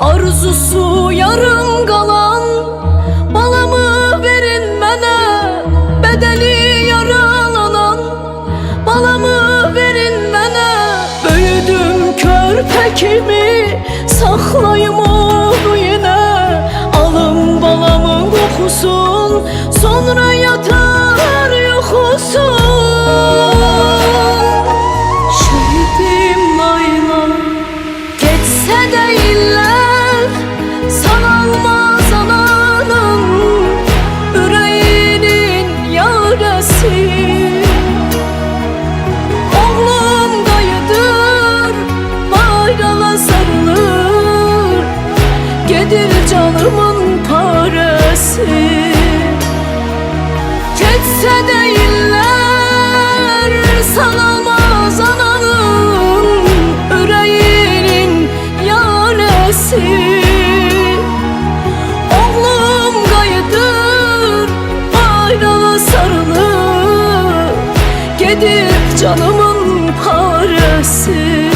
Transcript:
Arzusu yarım kalan Balamı verin bana Bedeli yaralanan Balamı verin bana Büyüdüm körpekimi Saklayım onu yine Alın balamın kokusun Sonra Gedir canımın parası? Geçse de iller Sanalmaz ananın Yüreğinin yaresi Gedir canımın parası